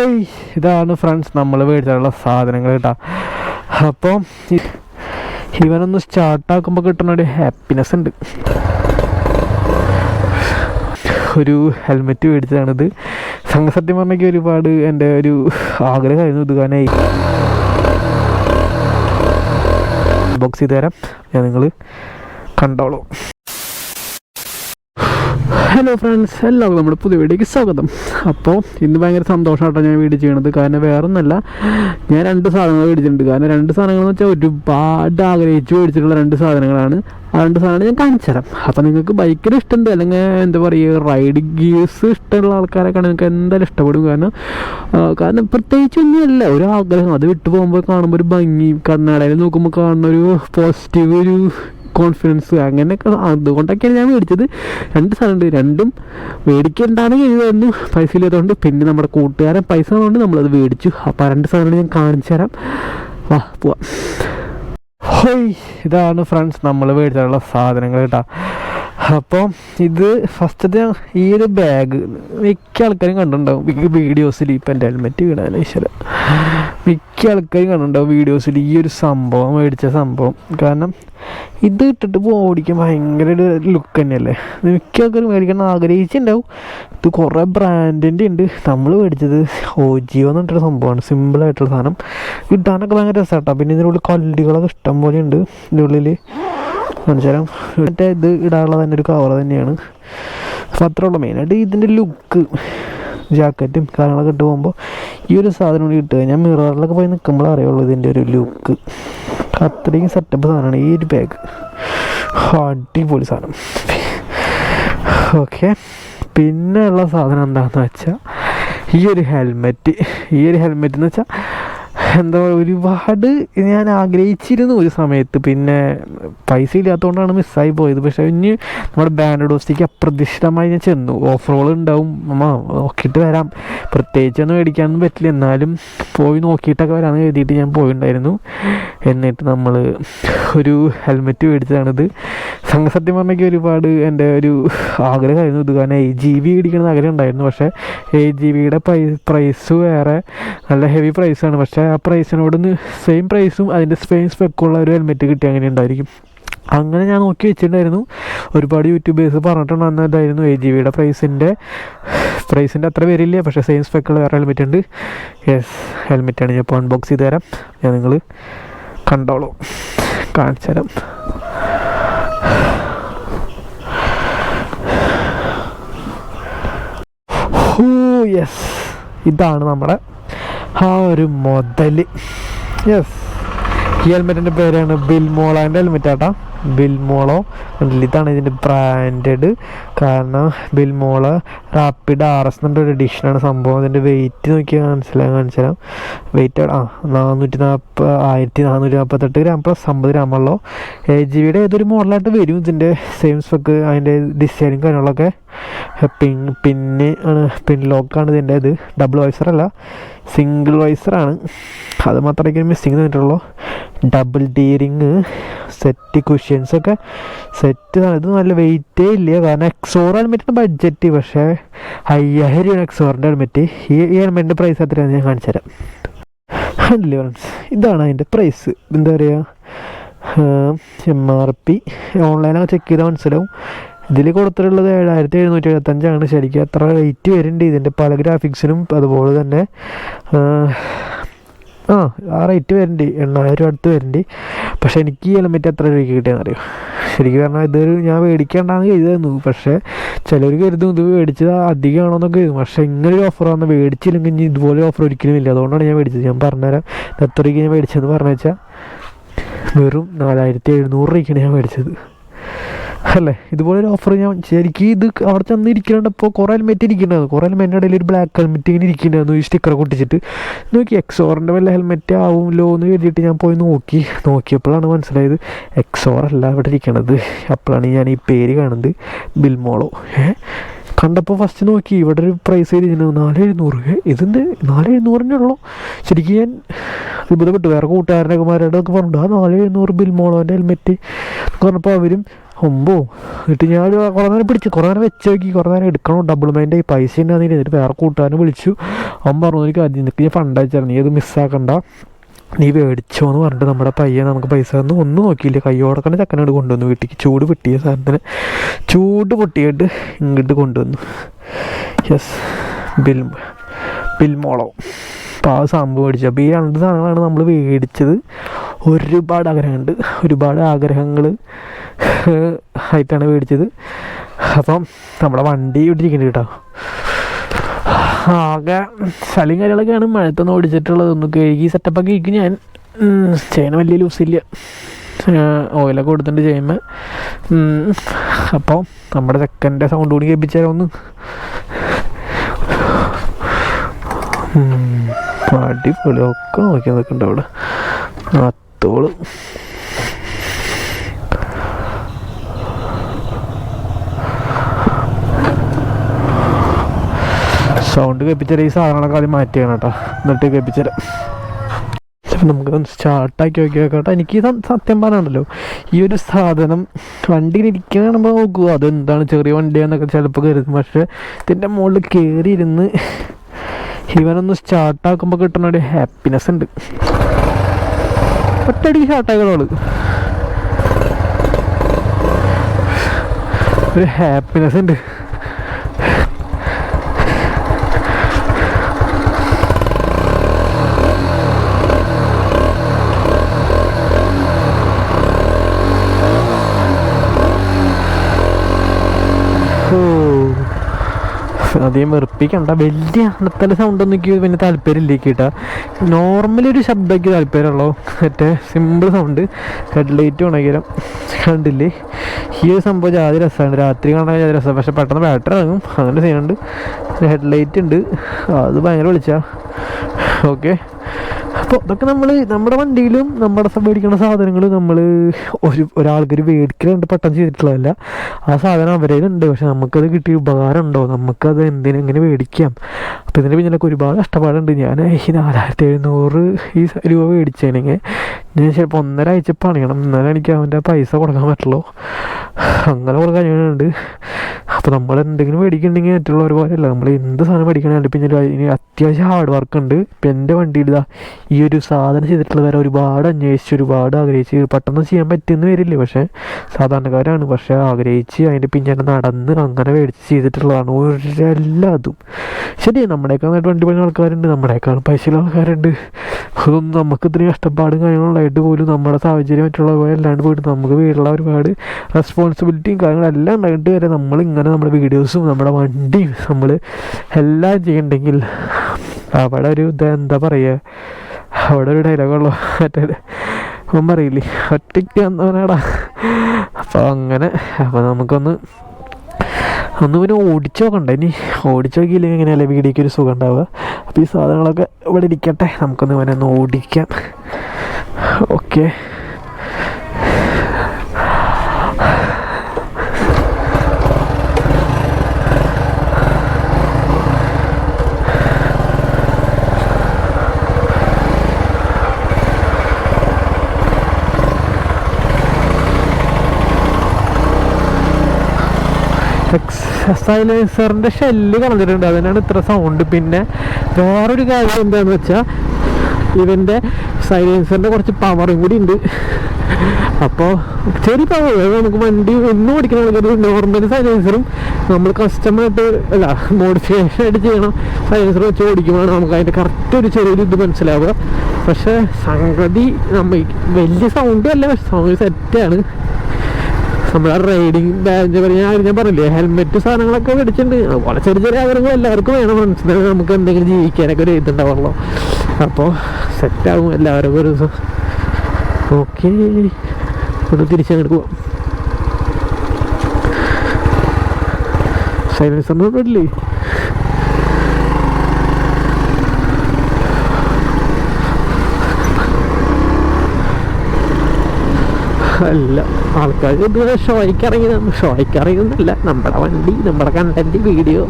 Hey ഇതാണ് friends നമ്മൾ മേടിച്ചിട്ടുള്ള സാധനങ്ങൾ കേട്ടോ അപ്പോൾ ഇവനൊന്ന് സ്റ്റാർട്ടാക്കുമ്പോൾ കിട്ടുന്ന ഒരു ഹാപ്പിനെസ് ഉണ്ട്. ഒരു ഹെൽമെറ്റ് മേടിച്ചതാണിത്. സംഘ സത്യം പറഞ്ഞെങ്കിൽ ഒരുപാട് എന്റെ ഒരു ആഗ്രഹമായിരുന്നു ഇത് കാരണം ബോക്സ് ചെയ്ത് തരാം. ഞാൻ നിങ്ങൾ കണ്ടോളൂ. ഹലോ ഫ്രണ്ട്സ് എല്ലാവർക്കും നമ്മുടെ പുതിയ വീഡിയോക്ക് സ്വാഗതം. അപ്പോൾ ഇന്ന് ഭയങ്കര സന്തോഷമായിട്ടാണ് ഞാൻ വീഡിയോ ചെയ്യണത്. കാരണം വേറെ ഒന്നല്ല ഞാൻ രണ്ട് സാധനങ്ങൾ മേടിച്ചിട്ടുണ്ട്. കാരണം രണ്ട് സാധനങ്ങൾ എന്ന് വെച്ചാൽ ഒരുപാട് ആഗ്രഹിച്ച് മേടിച്ചിട്ടുള്ള രണ്ട് സാധനങ്ങളാണ്. ആ രണ്ട് സാധനങ്ങൾ ഞാൻ കാണിച്ചു തരാം അപ്പോൾ നിങ്ങൾക്ക് ബൈക്കിൽ ഇഷ്ടമുണ്ട്. അല്ലെങ്കിൽ എന്താ പറയുക റൈഡ് ഗിയേഴ്സ് ഇഷ്ടമുള്ള ആൾക്കാരൊക്കെ നിങ്ങൾക്ക് എന്തായാലും ഇഷ്ടപ്പെടും. കാരണം കാരണം പ്രത്യേകിച്ച് ഒരു ആഗ്രഹം. അത് വിട്ടു പോകുമ്പോൾ കാണുമ്പോൾ ഒരു ഭംഗി. കണ്ണാടയിൽ നോക്കുമ്പോൾ കാണുന്ന ഒരു പോസിറ്റീവ് ഒരു കോൺഫിഡൻസ് അങ്ങനെയൊക്കെ അതുകൊണ്ടൊക്കെയാണ് ഞാൻ മേടിച്ചത്. രണ്ട് സാധനമുണ്ട് രണ്ടും മേടിക്കണ്ടാണ് എഴുതുന്നു പൈസ ഇല്ലാത്തതുകൊണ്ട് പിന്നെ നമ്മുടെ കൂട്ടുകാരൻ പൈസ കൊണ്ട് നമ്മളത് മേടിച്ചു. അപ്പോൾ രണ്ട് സാധനങ്ങൾ ഞാൻ കാണിച്ചു തരാം. വാ പോവാം. ഹോയ് ഇതാണ് ഫ്രണ്ട്സ് നമ്മൾ മേടിച്ചിട്ടുള്ള സാധനങ്ങൾ കേട്ടോ. അപ്പോൾ ഇത് ഫസ്റ്റത്തെ ഈ ഒരു ബാഗ് മിക്ക ആൾക്കാരും കണ്ടിട്ടുണ്ടാവും. വീഡിയോസിൽ ഇപ്പം എന്റെ ഹെൽമെറ്റ് വീണാൻ ഈശ്വര. മിക്ക ആൾക്കാരും കണ്ടിട്ടുണ്ടാവും വീഡിയോസിൽ ഈ ഒരു സംഭവം മേടിച്ച സംഭവം. കാരണം ഇത് ഇട്ടിട്ട് ഓടിക്കാൻ ഭയങ്കര ഒരു ലുക്ക് തന്നെയല്ലേ? മിക്ക ആൾക്കാരും മേടിക്കണം ആഗ്രഹിച്ചിട്ടുണ്ടാവും. ഇത് കുറേ ബ്രാൻഡിന്റെ ഉണ്ട്. നമ്മൾ മേടിച്ചത് ഓജിയോ എന്ന് പറഞ്ഞിട്ടൊരു സംഭവമാണ്. സിമ്പിളായിട്ടുള്ള സാധനം. ഇടാനൊക്കെ ഭയങ്കര രസമാട്ടോ പിന്നെ ഇതിനുള്ളിൽ കല്ലുകളൊക്കെ ഇഷ്ടം പോലെ ഉണ്ട്. ഇതിന്റെ കാണിച്ചുതരാം മറ്റേ ഇത് ഇടാനുള്ള തന്നെ ഒരു കവർ തന്നെയാണ്. അപ്പോൾ അത്രേ ഉള്ളൂ മെയിനായിട്ട് ഇതിന്റെ ലുക്ക് ജാക്കറ്റും കാര്യങ്ങളൊക്കെ ഇട്ട് പോകുമ്പോൾ ഈ ഒരു സാധനം കൂടി കിട്ടുക ഞാൻ മിററിലൊക്കെ പോയി നിൽക്കുമ്പോൾ അറിയുള്ളൂ ഇതിന്റെ ഒരു ലുക്ക് അത്രയും സെറ്റപ്പ് സാധനമാണ് ഈ ഒരു ബാഗ് അടിപൊളി സാധനം. ഓക്കെ പിന്നെ ഉള്ള സാധനം എന്താണെന്ന് വെച്ചാൽ ഈ ഒരു ഹെൽമെറ്റ് ഈ ഒരു ഹെൽമെറ്റ് എന്ന് വെച്ചാൽ എന്താ ഒരുപാട് ഞാൻ ആഗ്രഹിച്ചിരുന്നു ഒരു സമയത്ത്. പിന്നെ പൈസ ഇല്ലാത്തതുകൊണ്ടാണ് മിസ്സായി പോയത്. പക്ഷേ ഇനി നമ്മുടെ ബാൻഡ് ഡോസ്റ്റിക്ക് അപ്രതീക്ഷിതമായി ഞാൻ ചെന്നു. ഓഫ് റോൾ ഉണ്ടാവും. അമ്മ നോക്കിയിട്ട് വരാം. പ്രത്യേകിച്ചൊന്നും മേടിക്കാനൊന്നും പറ്റില്ല. എന്നാലും പോയി നോക്കിയിട്ടൊക്കെ വരാമെന്ന് കരുതിയിട്ട് ഞാൻ പോയിണ്ടായിരുന്നു എന്നിട്ട് നമ്മൾ ഒരു ഹെൽമെറ്റ് മേടിച്ചതാണിത്. സത്യം പറഞ്ഞെങ്കിൽ ഒരുപാട് എന്റെ ഒരു ആഗ്രഹമായിരുന്നു ഇത്. കാരണം എയ്റ്റ് ജി ബി മേടിക്കണമെന്ന് ആഗ്രഹം ഉണ്ടായിരുന്നു പക്ഷേ എയ്റ്റ് ജി ബിയുടെ പ്രൈസ് പ്രൈസ് വേറെ നല്ല ഹെവി പ്രൈസാണ് പക്ഷേ ആ പ്രൈസിനോടൊന്ന് സെയിം പ്രൈസും അതിന്റെ സെയിം സ്പെക്കുള്ള ഒരു ഹെൽമെറ്റ് കിട്ടി അങ്ങനെ ഉണ്ടായിരിക്കും. അങ്ങനെ ഞാൻ നോക്കി വെച്ചിട്ടുണ്ടായിരുന്നു. ഒരുപാട് യൂട്യൂബേഴ്സ് പറഞ്ഞിട്ടുണ്ടായിരുന്നതായിരുന്നു എ ജി ബിയുടെ പ്രൈസിന്റെ പ്രൈസിന്റെ അത്ര വരില്ല പക്ഷേ സെയിം സ്പെക്കുള്ള വേറെ ഹെൽമെറ്റ് ഉണ്ട്. യെസ് ഹെൽമെറ്റാണ് ഞാൻ ഇപ്പോൾ അൺബോക്സ് ചെയ്ത് തരാം. ഞാൻ നിങ്ങൾ കണ്ടോളൂ. കാണിച്ചു തരാം. യെസ് ഇതാണ് നമ്മുടെ ആ ഒരു മുതൽ യെസ് ഈ ഹെൽമെറ്റിന്റെ പേരാണ് ബിൽമോളാന്റെ ഹെൽമെറ്റ് ആട്ടാ. ബിൽമോളോ ഇതാണ് ഇതിന്റെ ബ്രാൻഡഡ് കാരണം ബിൽമോള റാപ്പിഡ് ആർ എസ് എന്നുള്ള ഒരു എഡിഷനാണ് സംഭവം. അതിന്റെ വെയിറ്റ് നോക്കിയാൽ മനസ്സിലാകാൻ മനസ്സിലാവും വെയിറ്റ് ആ നാനൂറ്റി നാൽപ്പ ആയിരത്തി നാനൂറ്റി നാൽപ്പത്തെട്ട് ഗ്രാം പ്ലസ് അമ്പത് ഗ്രാമുള്ളൂ എ ജി ബിയുടെ ഏതൊരു മോഡലായിട്ട് വരും ഇതിന്റെ സെയിം സ്പെക്ക് അതിന്റെ ഡിസൈനും കാര്യങ്ങളൊക്കെ? പിൻ പിന്നെ ആണ് പിൻ ലോക്കാണ് ഇതിന്റെ ഇത്. ഡബിൾ വൈസർ അല്ല സിംഗിൾ വൈസറാണ് അത് മാത്രമേ missing തന്നിട്ടുള്ളൂ double D ring set cushions ഒക്കെ സെറ്റ് ഇത് നല്ല വെയിറ്റേ ഇല്ല. കാരണം എക്സോർ ഹെൽമെറ്റിന് ബഡ്ജറ്റ് പക്ഷേ അയ്യായിരം എക്സോറിന്റെ ഹെൽമെറ്റ് ഈ ഈ ഹെൽമെറ്റിന്റെ പ്രൈസ് എത്രയാണെന്ന് ഞാൻ കാണിച്ചു തരാം. അല്ലേ ഫ്രണ്ട്സ് ഇതാണ് അതിന്റെ പ്രൈസ് എന്താ പറയുക എം ആർ പി ഓൺലൈനൊക്കെ ചെക്ക് ചെയ്താൽ മനസ്സിലാവും. ഇതിൽ കൊടുത്തിട്ടുള്ളത് ഏഴായിരത്തി എഴുന്നൂറ്റി എഴുപത്തഞ്ചാണ് ശരിക്കും അത്ര റേറ്റ് വരുന്നുണ്ട്. ഇതിന്റെ പല ഗ്രാഫിക്സിനും അതുപോലെ തന്നെ ആ, ആ റേറ്റ് വരുന്നുണ്ട് എണ്ണായിരം രൂപ അടുത്ത് വരുന്നുണ്ട് പക്ഷേ എനിക്ക് ഈ ഹെൽമെറ്റ് എത്ര രൂപയ്ക്ക് കിട്ടിയെന്ന് അറിയോ ശരിക്കും പറഞ്ഞാൽ ഇതൊരു ഞാൻ മേടിക്കേണ്ടാന്ന് കരുതുന്നു പക്ഷേ ചിലർ കരുതും ഇത് മേടിച്ചത് അധികമാണോ എന്നൊക്കെ കരുതും. പക്ഷേ ഇങ്ങനെ ഒരു ഓഫർ വന്ന് മേടിച്ചില്ലെങ്കിൽ ഇനി ഇതുപോലെ ഓഫർ ഒരിക്കലും ഇല്ല അതുകൊണ്ടാണ് ഞാൻ മേടിച്ചത് ഞാൻ പറഞ്ഞുതരാം. എത്ര രൂപയ്ക്ക് ഞാൻ മേടിച്ചതെന്ന് പറഞ്ഞു വെച്ചാൽ വെറും നാലായിരത്തി എഴുന്നൂറ് രൂപയ്ക്കാണ് ഞാൻ മേടിച്ചത് അല്ലേ? ഇതുപോലൊരു ഓഫർ ഞാൻ ശരിക്കും ഇത് അവിടെ ചെന്ന് ഇരിക്കണ്ടപ്പോൾ കുറേ ഹെൽമെറ്റ് ഇരിക്കുന്നുണ്ടായിരുന്നു കുറേ ഹെൽമെറ്റിന്റെ ഇടയിൽ ഒരു ബ്ലാക്ക് ഹെൽമെറ്റ് ഇങ്ങനെ ഇരിക്കുന്നുണ്ടായിരുന്നു ഈ സ്റ്റിക്കർ കൊട്ടിച്ചിട്ട് നോക്കി എക്സോറിന്റെ വല്ല ഹെൽമെറ്റ് ആവുമല്ലോ എന്ന് കരുതിയിട്ട് ഞാൻ പോയി നോക്കി. നോക്കിയപ്പോഴാണ് മനസ്സിലായത് എക്സോർ അല്ല ഇവിടെ ഇരിക്കണത്. അപ്പോഴാണ് ഞാൻ ഈ പേര് കാണുന്നത് ബിൽമോളോ ഏഹ് കണ്ടപ്പോൾ ഫസ്റ്റ് നോക്കി ഇവിടെ ഒരു പ്രൈസ് എഴുതിയിരുന്നു നാല് എഴുന്നൂറ് ഏ, ഇതിന്റെ നാല് എഴുന്നൂറിന്റെ ഉള്ളൂ? ശരിക്കും ഞാൻ അത്ഭുതപ്പെട്ടു. വേറെ കൂട്ടുകാരനൊക്കെ മാരോടൊക്കെ പറഞ്ഞു ആ നാല് എഴുന്നൂറ് ബിൽമോളോന്റെ ഹെൽമെറ്റ് പറഞ്ഞപ്പോൾ അവരും ഒമ്പോ എന്നിട്ട് ഞാൻ കുറേ നേരം പിടിച്ചു. കുറേ നേരം വെച്ച് നോക്കി. കുറേ നേരം എടുക്കണോ. ഡബിൾ മൈൻഡ് ഈ പൈസ ഉണ്ടാകുന്നില്ല എന്നിട്ട് വേറെ കൂട്ടുകാരനെ വിളിച്ചു. അവൻ പറഞ്ഞു എനിക്ക് അതിൽ നിനക്ക് ഞാൻ ഫണ്ട് അയച്ചാൽ നീ അത് മിസ്സാക്കണ്ട നീ മേടിച്ചോ എന്ന് പറഞ്ഞിട്ട് നമ്മുടെ പയ്യ നമുക്ക് പൈസ തന്നു. ഒന്നും നോക്കിയില്ല. കയ്യോടക്കണ ചക്കനോട് കൊണ്ടുവന്നു. വീട്ടിലേക്ക് ചൂട് പൊട്ടിയ സാധനത്തിന് ചൂട് പൊട്ടിയിട്ട് ഇങ്ങോട്ട് കൊണ്ടുവന്നു. യെസ് ബിൽ ബിൽമോളോ അപ്പോൾ ആ സംഭവം മേടിച്ചു. അപ്പോൾ ഈ രണ്ട് സാധനങ്ങളാണ് നമ്മൾ മേടിച്ചത്. ഒരുപാട് ആഗ്രഹമുണ്ട് ഒരുപാട് ആഗ്രഹങ്ങൾ ആയിട്ടാണ് മേടിച്ചത്. അപ്പം നമ്മുടെ വണ്ടി ഇവിടെ ഇരിക്കുന്നുണ്ട് കേട്ടോ. ആകെ സ്ഥലം കാര്യങ്ങളൊക്കെയാണ് മഴത്തൊന്നും ഓടിച്ചിട്ടുള്ളത്. ഒന്ന് കഴുകി സെറ്റപ്പൊക്കെ ഇരിക്കും ഞാൻ. ചേന വലിയ ലൂസില്ല ഓയിലൊക്കെ കൊടുത്തിട്ടുണ്ട് ചെയ്യുമ്പോൾ അപ്പോൾ നമ്മുടെ ചെക്കന്റെ സൗണ്ട് കൂടി കേൾപ്പിച്ചാലോ ഒന്ന്. അടിപൊളി ഒക്കെ നോക്കി നിൽക്കുന്നുണ്ട് അവിടെ. അത്തോൾ സൗണ്ട് കേൾപ്പിച്ചാൽ ഈ സാധനങ്ങളൊക്കെ ആദ്യം മാറ്റിയാണ് കേട്ടോ. എന്നിട്ട് കേൾപ്പിച്ചാൽ നമുക്ക് സ്റ്റാർട്ടാക്കി നോക്കി നോക്കട്ടെ എനിക്ക് സത്യം പറയാനുണ്ടല്ലോ ഈ ഒരു സാധനം വണ്ടിയിൽ ഇരിക്കുന്ന കാണുമ്പോൾ നോക്കുക അതെന്താണ് ചെറിയ വണ്ടിയാന്നൊക്കെ ചിലപ്പോൾ കരുതും. പക്ഷേ ഇതിന്റെ മുകളിൽ കയറി ഇരുന്ന് ഇവനൊന്ന് സ്റ്റാർട്ടാക്കുമ്പോൾ കിട്ടുന്ന ഒരു ഹാപ്പിനെസ് ഉണ്ട്. ഒറ്റയടിക്ക് സ്റ്റാർട്ടാക്കണോൾ ഒരു ഹാപ്പിനെസ് ഉണ്ട്. ഓ. അധികം വെറുപ്പിക്കണ്ട വലിയ അണത്തല സൗണ്ട് ഒന്നും എനിക്ക് പിന്നെ താല്പര്യമില്ല കേട്ടാ. നോർമലി ഒരു ശബ്ദമൊക്കെ താല്പര്യമുള്ളൂ. മറ്റേ സിമ്പിൾ സൗണ്ട് ഹെഡ്ലൈറ്റ് ഉണങ്ങിയാലും കണ്ടില്ലേ? ഈ ഒരു സംഭവം ജാതി രസമാണ്. രാത്രി കാണാൻ ജാതി രസമാണ്. പക്ഷെ പെട്ടെന്ന് ബാറ്ററി ഇറങ്ങും. അങ്ങനെ സീനുണ്ട് ഹെഡ്ലൈറ്റ് ഉണ്ട്. അത് ഭയങ്കര വിളിച്ചാ. ഓക്കെ അപ്പോൾ ഇതൊക്കെ നമ്മൾ നമ്മുടെ വണ്ടിയിലും നമ്മുടെ മേടിക്കുന്ന സാധനങ്ങൾ നമ്മൾ ഒരു ഒരാൾക്കൊരു മേടിക്കലുണ്ട് പെട്ടെന്ന് ചെയ്തിട്ടുള്ളതല്ല. ആ സാധനം അവരേലുണ്ട് പക്ഷെ നമുക്കത് കിട്ടിയ ഉപകാരം ഉണ്ടോ? നമുക്കത് എന്തിനും എങ്ങനെ മേടിക്കാം? അപ്പോൾ ഇതിന്റെ പിന്നിലൊക്കെ ഒരുപാട് കഷ്ടപ്പാടുണ്ട്. ഞാൻ ഈ നാലായിരത്തി എഴുന്നൂറ് ഈ രൂപ മേടിച്ചതിനെങ്കിൽ ഞാൻ ചിലപ്പോൾ ഒന്നര ആഴ്ച പണിയണം. എന്നാലും എനിക്ക് അവന്റെ പൈസ കൊടുക്കാൻ പറ്റുള്ളൂ. അങ്ങനെ കുറേ കാര്യങ്ങളുണ്ട്. അപ്പോൾ നമ്മൾ എന്തെങ്കിലും മേടിക്കുന്നുണ്ടെങ്കിൽ മറ്റുള്ളവർ പോലെയല്ല. നമ്മൾ എന്ത് സാധനം മേടിക്കണമെങ്കിൽ പിന്നെ ഇനി അത്യാവശ്യം ഹാർഡ് വർക്ക് ഉണ്ട്. ഇപ്പം എന്റെ വണ്ടിയിൽ ഇതാ ഈ ഒരു സാധനം ചെയ്തിട്ടുള്ള വരെ ഒരുപാട് അന്വേഷിച്ച് ഒരുപാട് ആഗ്രഹിച്ച് പെട്ടെന്ന് ചെയ്യാൻ പറ്റുമെന്ന് വരില്ലേ. പക്ഷേ സാധാരണക്കാരാണ്. പക്ഷേ ആഗ്രഹിച്ച് അതിന്റെ പിന്നാലെ നടന്ന് അങ്ങനെ മേടിച്ച് ചെയ്തിട്ടുള്ളതാണ് ഒരെല്ലാതും. ശരി നമ്മുടെയൊക്കെ വണ്ടി പണി ആൾക്കാരുണ്ട്. നമ്മുടെയൊക്കെ പൈസയുള്ള ആൾക്കാരുണ്ട്. അതൊന്നും നമുക്ക് ഇത്രയും കഷ്ടപ്പാടും കാര്യങ്ങളുണ്ടായിട്ട് പോലും നമ്മുടെ സാഹചര്യം മറ്റുള്ള പോലെ അല്ലാണ്ട് പോയിട്ട് നമുക്ക് വീട്ടിലുള്ള ഒരുപാട് റെസ്പോൺസിബിലിറ്റിയും കാര്യങ്ങളെല്ലാം ഉണ്ടായിട്ട് വരെ നമ്മൾ ഇങ്ങനെ നമ്മുടെ വീഡിയോസും നമ്മുടെ വണ്ടിയും നമ്മൾ എല്ലാം ചെയ്യണ്ടെങ്കിൽ അവിടെ ഒരു എന്താ പറയുക അവിടെ ഒരു ഡയലോഗുള്ളൂ മറ്റേ അവൻ പറയില്ലേ? ഒറ്റയ്ക്ക് വന്നവനാടാ. അപ്പോൾ അങ്ങനെ അപ്പോൾ നമുക്കൊന്ന് ഒന്ന് പിന്നെ ഓടിച്ചു നോക്കണ്ട ഇനി? ഓടിച്ചു നോക്കിയില്ലെങ്കിൽ എങ്ങനെയല്ലേ വീടിക്ക് ഒരു സുഖം ഉണ്ടാവുക? അപ്പോൾ ഈ സാധനങ്ങളൊക്കെ ഇവിടെ ഇരിക്കട്ടെ. നമുക്കൊന്ന് ഇവനെ ഒന്ന് ഓടിക്കാം. ഓക്കെ. സൈലൻസറിന്റെ ഷെല്ല് കളഞ്ഞിട്ടുണ്ട്. അതിനാണ് ഇത്ര സൗണ്ട് പിന്നെ വേറൊരു കാര്യം എന്താണെന്ന് വെച്ചാൽ ഇവന്റെ സൈലൻസറിന്റെ കുറച്ച് പവറും കൂടി ഉണ്ട്. അപ്പോൾ ചെറിയ പവർ നമുക്ക് വണ്ടി ഒന്നും ഓടിക്കണമെങ്കിൽ നോർമൽ സൈലൻസറും നമ്മൾ കസ്റ്റമായിട്ട് അല്ല മോഡിഫിക്കേഷൻ ആയിട്ട് ചെയ്യണം. സൈലൻസർ വെച്ച് ഓടിക്കുമ്പോഴാണ് നമുക്ക് അതിന്റെ കറക്റ്റ് ഒരു ചെറിയൊരു ഇത് മനസ്സിലാവുക. പക്ഷേ സംഗതി നമ്മൾ വലിയ സൗണ്ടും അല്ല പക്ഷെ സൗണ്ട് സെറ്റാണ് നമ്മുടെ റൈഡിങ് ഞാൻ ഞാൻ പറഞ്ഞില്ലേ ഹെൽമെറ്റ് സാധനങ്ങളൊക്കെ മേടിച്ചിട്ടുണ്ട്. അതുപോലെ ചെറിയ ചെറിയ ആഗ്രഹങ്ങൾ എല്ലാവർക്കും വേണം മനസ്സിലായി നമുക്ക് എന്തെങ്കിലും ജീവിക്കാനൊക്കെ ഒരു ഇതുണ്ടാവുള്ളൂ. അപ്പോൾ സെറ്റാകും എല്ലാവരും ഒരു ദിവസം. ഓക്കെ ഒന്ന് തിരിച്ചങ്ങോട്ട് പോവാം. ഒന്നും ഇല്ലേ അല്ല ആൾക്കാർ ഇതുവരെ ഷോയ്ക്ക് ഇറങ്ങിയതാണ് ഷോയ്ക്ക് ഇറങ്ങുന്നില്ല നമ്മുടെ വണ്ടി നമ്മുടെ കണ്ടന്റ് വീഡിയോ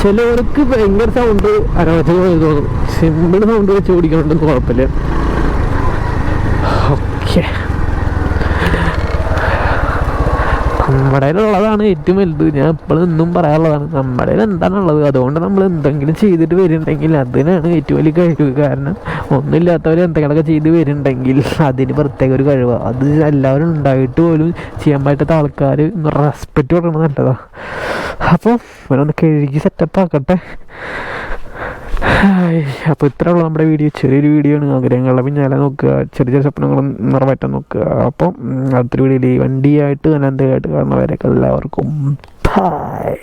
ചിലവർക്ക് ഭയങ്കര സൗണ്ട് അരോചകമായി തോന്നും. സിമ്പിൾ സൗണ്ട് വെച്ച് ഓടിക്കണോണ്ടൊന്നും കുഴപ്പമില്ല. ഓക്കെ നമ്മുടെ ഉള്ളതാണ് ഏറ്റവും വലുത്. ഞാൻ ഇപ്പോഴും എന്നും പറയാനുള്ളതാണ് നമ്മുടെ എന്താണുള്ളത്? അതുകൊണ്ട് നമ്മൾ എന്തെങ്കിലും ചെയ്തിട്ട് വരുന്നുണ്ടെങ്കിൽ അതിനാണ് ഏറ്റവും വലിയ കഴിവ്. കാരണം ഒന്നുമില്ലാത്തവർ എന്തെങ്കിലുമൊക്കെ ചെയ്ത് വരുന്നുണ്ടെങ്കിൽ അതിന് പ്രത്യേക ഒരു കഴിവാണ് അത് എല്ലാവരും ഉണ്ടായിട്ട് പോലും ചെയ്യാൻ പറ്റാത്ത ആൾക്കാർ റെസ്പെക്റ്റ് കൊടുക്കണം നല്ലതാണ് അപ്പോൾ ഇവരൊന്ന് കഴുകി സെറ്റപ്പ് ആക്കട്ടെ. അപ്പോൾ ഇത്ര ഉള്ളൂ നമ്മുടെ വീഡിയോ. ചെറിയൊരു വീഡിയോ ആണ്. ആഗ്രഹങ്ങളുടെ പിന്നാലെ നോക്കുക. ചെറിയ ചെറിയ സ്വപ്നങ്ങളും നിറവേറ്റാൻ നോക്കുക. അപ്പം അടുത്തൊരു വീഡിയോയിൽ വണ്ടിയായിട്ട് അനന്തമായിട്ട് കാണുന്നവരൊക്കെ എല്ലാവർക്കും ബൈ